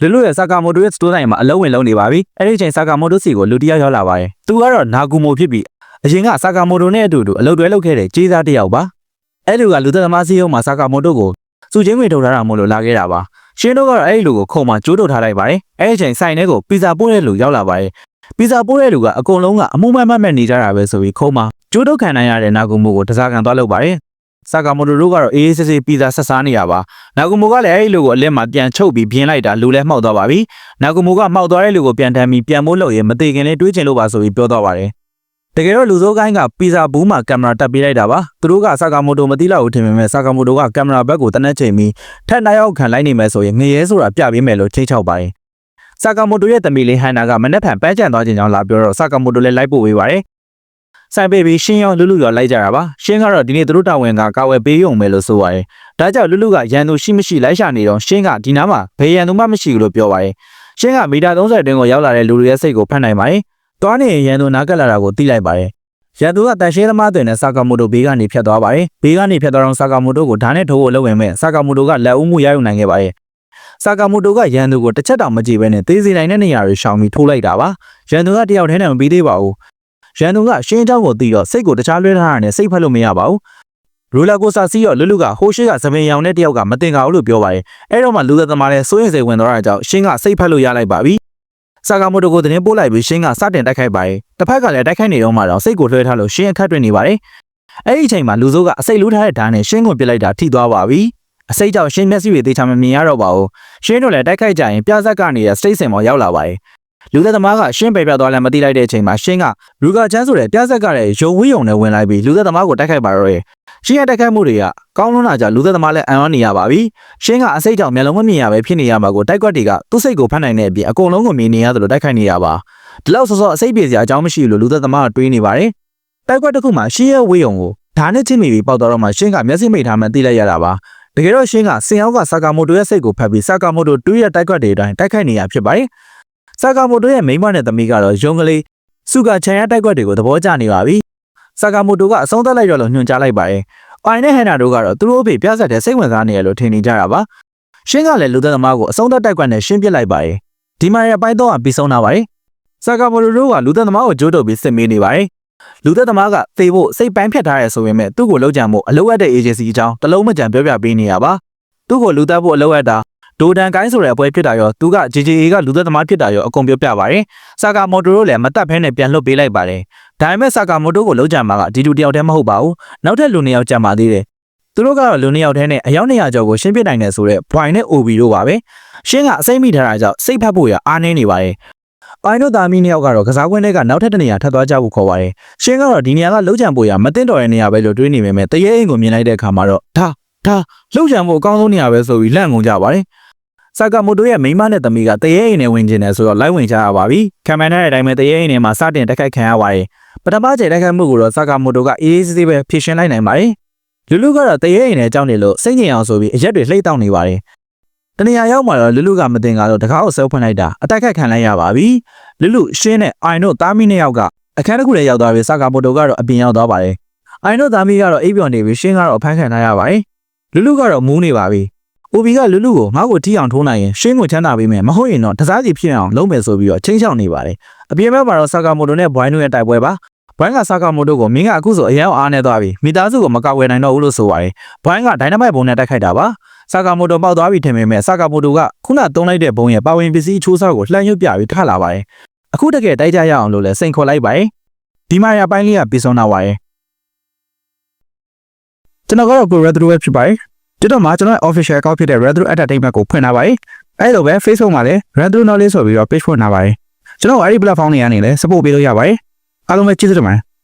လူလူရဲ့ဆာကာမိုတိုရဲ့စတိုးဆိုင်မှာအလုံးဝင်လုံးနေပါပြီအဲ့ဒီအချိန်ဆာကာမိုတိုစီကိုလူတစ်ယောက်ရောက်လာပါတယ်သူကတော့နာဂူမိုဖြစ်ပြီးအရင်ကဆာကာမိုတိုနဲ့အတူတူအလုပ်တွဲလုပ်ခဲ့တဲ့ကြေးသားတစ်ယောက်ပါအဲ့လူကလူသက်သမားစီးရုံးမှာဆာကာမိုတိုကိုစုချင်းဝင်ထုတ်ထားတာမို့လို့လာခဲ့တာပါရှင်းတို့ကတော့အဲ့ဒီလူကိုခုံမှာကျိုးထုတ်ထားလိုက်ပါတယ်အဲ့ဒီအချိန်ဆိုင်ထဲကိုပီဇာပို့တဲ့လူရောက်လာပါတယ်ပီဇာပို့တဲ့လူကအကုန်လုံးကအမှုမတ်မတ်မဲ့နေကြတာပဲဆိုပြီးခုံမှာကျိုးထုတ်ခံနိုင်ရတဲ့နာဂူမိုကိုတစားခံသွားလုပ်ပါတယ် ဆာကာမိုတိုတို့ကတော့အေးအေးဆေးဆေးပီဇာဆက်စားနေရပါနာဂူမိုကလည်းအဲ့ဒီလူကိုအလင်းမှာပြန်ချုပ်ပြီးပြင်းလိုက်တာလူလည်းမှောက်သွားပါပြီနာဂူမိုကမှောက်သွားတဲ့လူကိုပြန်တမ်းပြီးပြန်မိုးလို့ရင်မသေးခင်လေးတွေးချင်လို့ပါဆိုပြီးပြောသွားပါတယ်တကယ်တော့လူစိုးကိုင်းကပီဇာဘူးမှာကင်မရာတက်ပေးလိုက်တာပါသူတို့ကဆာကာမိုတိုမသိလောက်ဘူးထင်ပေမဲ့ဆာကာမိုတိုကကင်မရာဘက်ကိုတနက်ချိန်ပြီးထက်နိုင်အောင်ခံလိုက်နေမယ်ဆိုရင်ငရဲဆိုတာပြပေးမယ်လို့ချိန်ချောက်ပါတယ်ဆာကာမိုတိုရဲ့တမီလေးဟန်နာကမနေ့ဖန်ပန်းချန်သွားခြင်းကြောင့်လာပြောတော့ဆာကာမိုတိုလည်းလိုက်ပို့ပေးပါတယ် ဆိုင်ပေးပြီးရှင်းရောလူလူရောလိုက်ကြတာပါရှင်းကတော့ဒီနေ့သူတို့တာဝန်ကကာဝယ်ပေးရုံပဲလို့ဆိုပါတယ်ဒါကြောင့်လူလူကရန်သူရှိမရှိလိုက်ရှာနေတော့ရှင်းကဒီနားမှာဘယ်ရန်သူမှမရှိဘူးလို့ပြောပါတယ်ရှင်းကမီတာ30အတွင်းကိုရောက်လာတဲ့လူတွေရဲ့စိတ်ကိုဖတ်နိုင်ပါတယ်တွားနေရင်ရန်သူနားကပ်လာတာကိုသိလိုက်ပါတယ်ရန်သူကတန်ရှင်းသမားတွေနဲ့ဆာကာမိုတိုဘေးကနေဖြတ်သွားပါတယ်ဘေးကနေဖြတ်သွားတော့ဆာကာမိုတိုကိုဓာတ်နဲ့ထိုးဖို့လုပ်ဝင်မဲ့ဆာကာမိုတိုကလက်ဦးမှုရယူနိုင်ခဲ့ပါတယ်ဆာကာမိုတိုကရန်သူကိုတစ်ချက်တောင်မကြည့်ဘဲနဲ့သေးစီနိုင်တဲ့နေရာတွေရှောင်ပြီးထိုးလိုက်တာပါရန်သူကတယောက်တည်းနဲ့မပြီးသေးပါဘူး ရန်ကုန်ကရှင်းအကြောင်းကိုသိတော့စိတ်ကိုတခြားလွှဲထားတာနဲ့စိတ်ဖက်လို့မရပါဘူးရိုလာကိုစာစီးတော့လွတ်လွတ်ကဟိုးရှိကသမင်ရောင်နဲ့တယောက်ကမတင်ကြဘူးလို့ပြောပါတယ်အဲ့တော့မှလူသက်သမားလည်းစိုးရိမ်စိတ်ဝင်သွားတာကြောင့်ရှင်းကစိတ်ဖက်လို့ရလိုက်ပါပြီဆာကာမိုတိုကိုတင်းပို့လိုက်ပြီးရှင်းကစတင်တိုက်ခိုက်ပါတယ်တစ်ဖက်ကလည်းတိုက်ခိုက်နေတော့မှတော့စိတ်ကိုလွှဲထားလို့ရှင်းအခက်တွေ့နေပါတယ်အဲ့ဒီအချိန်မှာလူစိုးကအစိတ်လူးထားတဲ့ဓာတ်နဲ့ရှင်းကိုပြစ်လိုက်တာထိသွားပါပြီအစိတ်ကြောင့်ရှင်းမျက်စိတွေသေချာမမြင်ရတော့ပါဘူးရှင်းတို့လည်းတိုက်ခိုက်ကြရင်ပြားဆက်ကနေစတိတ်စင်ပေါ်ရောက်လာပါတယ် လူသက်သမားကရှင်းပေပြသွားလည်းမသိလိုက်တဲ့အချိန်မှာရှင်းကရူဂါချမ်းဆိုတဲ့ပြဇက်ကလည်းရုံဝေးုံနဲ့ဝင်လိုက်ပြီးလူသက်သမားကိုတိုက်ခိုက်ပါတော့တယ်ရှင်းရဲ့တိုက်ခိုက်မှုတွေကကောင်းလွန်းလာကြလူသက်သမားလည်းအံ့ဩနေရပါပြီရှင်းကအစိတ်ကြောင့်မျက်လုံးမမြင်ရပဲဖြစ်နေရမှာကိုတိုက်ကွက်တွေကသူ့စိတ်ကိုဖတ်နိုင်တဲ့အပြင်အကုန်လုံးကိုမြင်နေရတယ်လို့တိုက်ခိုက်နေရပါဒီလောက်စောစောအစိတ်ပြေစရာအကြောင်းမရှိဘူးလို့လူသက်သမားကတွေးနေပါတယ်တိုက်ကွက်တစ်ခုမှာရှင်းရဲ့ဝေးုံကိုဓာတ်နဲ့ချင်းမိပြီးပေါက်တော့မှရှင်းကမျက်စိမိတ်ထားမှသိလိုက်ရတာပါတကယ်တော့ရှင်းကစင်ရောက်ကဆာကာမိုတိုရဲ့စိတ်ကိုဖတ်ပြီးဆာကာမိုတိုတွေးရတိုက်ကွက်တွေအတိုင်းတိုက်ခိုက်နေရဖြစ်ပါတယ် ဆာကာမိုတိုရဲ့မိန်းမနဲ့သမီးကတော့ယုံကလေးစုကချန်ရတိုက်ကွက်တွေကိုသဘောကျနေပါပြီဆာကာမိုတိုကအဆုံးသတ်လိုက်ရလို့ညွှန်ကြားလိုက်ပါတယ်အိုင်နဲ့ဟန်နာတို့ကတော့သူတို့အဖေပြဆက်တဲ့စိတ်ဝင်စားနေရလို့ထင်နေကြတာပါရှင်းကလည်းလူသက်သမားကိုအဆုံးသတ်တိုက်ကွက်နဲ့ရှင်းပစ်လိုက်ပါတယ်ဒီမှာရပိုင်းတော့ပြီးဆုံးလာပါတယ်ဆာကာမိုတိုတို့ကလူသက်သမားကိုကြိုးတုပ်ပြီးစစ်မေးနေပါတယ်လူသက်သမားကသေဖို့စိတ်ပန်းဖြတ်ထားရဲဆိုပေမဲ့သူ့ကိုလှုပ်ကြံဖို့အလုပ်အပ်တဲ့ agency အကြောင်းတလုံးမကြံပြောပြပေးနေရပါသူ့ကိုလူသက်ဖို့အလုပ်အပ်တာ ဒိုဒန်ကိုင်းဆိုတဲ့အပွဲဖြစ်တာရောသူက JJA ကလူသက်သမားဖြစ်တာရောအကုန်ပြောပြပါတယ်ဆာကာမိုတိုတို့လည်းမတက်ဖဲနဲ့ပြန်လွတ်ပေးလိုက်ပါတယ်ဒါပေမဲ့ဆာကာမိုတိုကိုလှုပ်ကြံမှာကဒီလူတယောက်တည်းမဟုတ်ပါဘူးနောက်ထပ်လူနှစ်ယောက်ကြံပါသေးတယ်သူတို့ကတော့လူနှစ်ယောက်တည်းနဲ့အယောက်200ကျော်ကိုရှင်းပြနိုင်တယ်ဆိုတော့ Boy နဲ့ OB တို့ပါပဲရှင်းကအစိမ့်မိထားတာကြောင့်စိတ်ဖက်ဖို့ရအားနည်းနေပါတယ်အိုင်တို့သားမီးနှစ်ယောက်ကတော့ကစားကွင်းတွေကနောက်ထပ်တစ်နေရာထပ်သွားကြဖို့ခေါ်ပါတယ်။ရှင်းကတော့ဒီနေရာကလှုပ်ကြံဖို့ရမတင်တော်တဲ့နေရာပဲလို့တွေးနေပေမဲ့တရေအိမ်ကိုမြင်လိုက်တဲ့အခါမှာတော့ဒါဒါလှုပ်ကြံဖို့အကောင်းဆုံးနေရာပဲဆိုပြီးလန့်ငုံကြပါတယ်။ ဆာကာမိုတိုရဲ့မိန်းမနဲ့သမီးကတရေအိမ်နဲ့ဝင်ကျင်တယ်ဆိုတော့လိုက်ဝင်ကြရပါပြီ။ခံမှန်းတဲ့အတိုင်းပဲတရေအိမ်နဲ့မှာစတင်တက်ခိုက်ခံရပါတယ်။ပထမချိန်တက်ခိုက်မှုကိုတော့ဆာကာမိုတိုကအေးအေးဆေးဆေးပဲဖြေရှင်းလိုက်နိုင်ပါတယ်။လူလူကတော့တရေအိမ်နဲ့ကြောက်နေလို့စိတ်ငြိမ်အောင်ဆိုပြီးအရက်တွေလှိမ့်တောက်နေပါတယ်။တနေရာရောက်မှတော့လူလူကမတင်ကတော့တကားကိုဆဲဖွင့်လိုက်တာအတက်ခတ်ခံလိုက်ရပါပြီ။လူလူရှင်းနဲ့အိုင်တို့သားမီးနှစ်ယောက်ကအခန်းတစ်ခုထဲရောက်သွားပြီးဆာကာမိုတိုကတော့အပြင်ရောက်သွားပါတယ်။အိုင်တို့သားမီးကတော့အိပ်ပျော်နေပြီးရှင်းကတော့အဖမ်းခံထားရပါတယ်။လူလူကတော့မူးနေပါပြီ။ OB ကလူလူကိုငါ့ကိုထိအောင်ထိုးနိုင်ရင်ရှင်းကိုချမ်းသာပေးမယ်မဟုတ်ရင်တော့တစားစီဖြစ်အောင်လုပ်မယ်ဆိုပြီးတော့ချင်းချောက်နေပါတယ်။အပြင်ဘက်မှာတော့ဆာကာမိုတိုနဲ့ဘွိုင်းတို့ရဲ့တိုက်ပွဲပါ။ဘွိုင်းကဆာကာမိုတိုကိုမင်းကအခုဆိုအရန်အားနေသွားပြီ။မိသားစုကိုမကောက်ဝယ်နိုင်တော့ဘူးလို့ဆိုပါတယ်။ဘွိုင်းကဒိုင်နမိုက်ဘုံနဲ့တိုက်ခိုက်တာပါ။ဆာကာမိုတိုပေါက်သွားပြီထင်ပေမဲ့ဆာကာမိုတိုကခုနတုံးလိုက်တဲ့ဘုံရဲ့ပါဝင်ပစ္စည်းချိုးဆောက်ကိုလှမ်းရွတ်ပြပြီးထလာပါတယ်။အခုတကယ်တိုက်ကြရအောင်လို့လဲစိန်ခေါ်လိုက်ပါတယ်။ဒီမှာရပိုင်းလေးကပြီးဆုံးတော့ပါရဲ့။ကျွန်တော်ကတော့ကို Red Web ဖြစ်ပါတယ်။ ဒီတော့မှကျွန်တော် official account ဖြစ်တဲ့ Red Entertainment ကိုဖွင့်ထားပါတယ်။အဲလိုပဲ Facebook မှာလည်း Red Knowledge ဆိုပြီးတော့ page ဖွင့်ထားပါတယ်။ကျွန်တော်အဲ့ဒီ platform တွေကနေလည်း support ပေးလို့ရပါတယ်။အားလုံးပဲကျေးဇူးတင်ပါတယ်။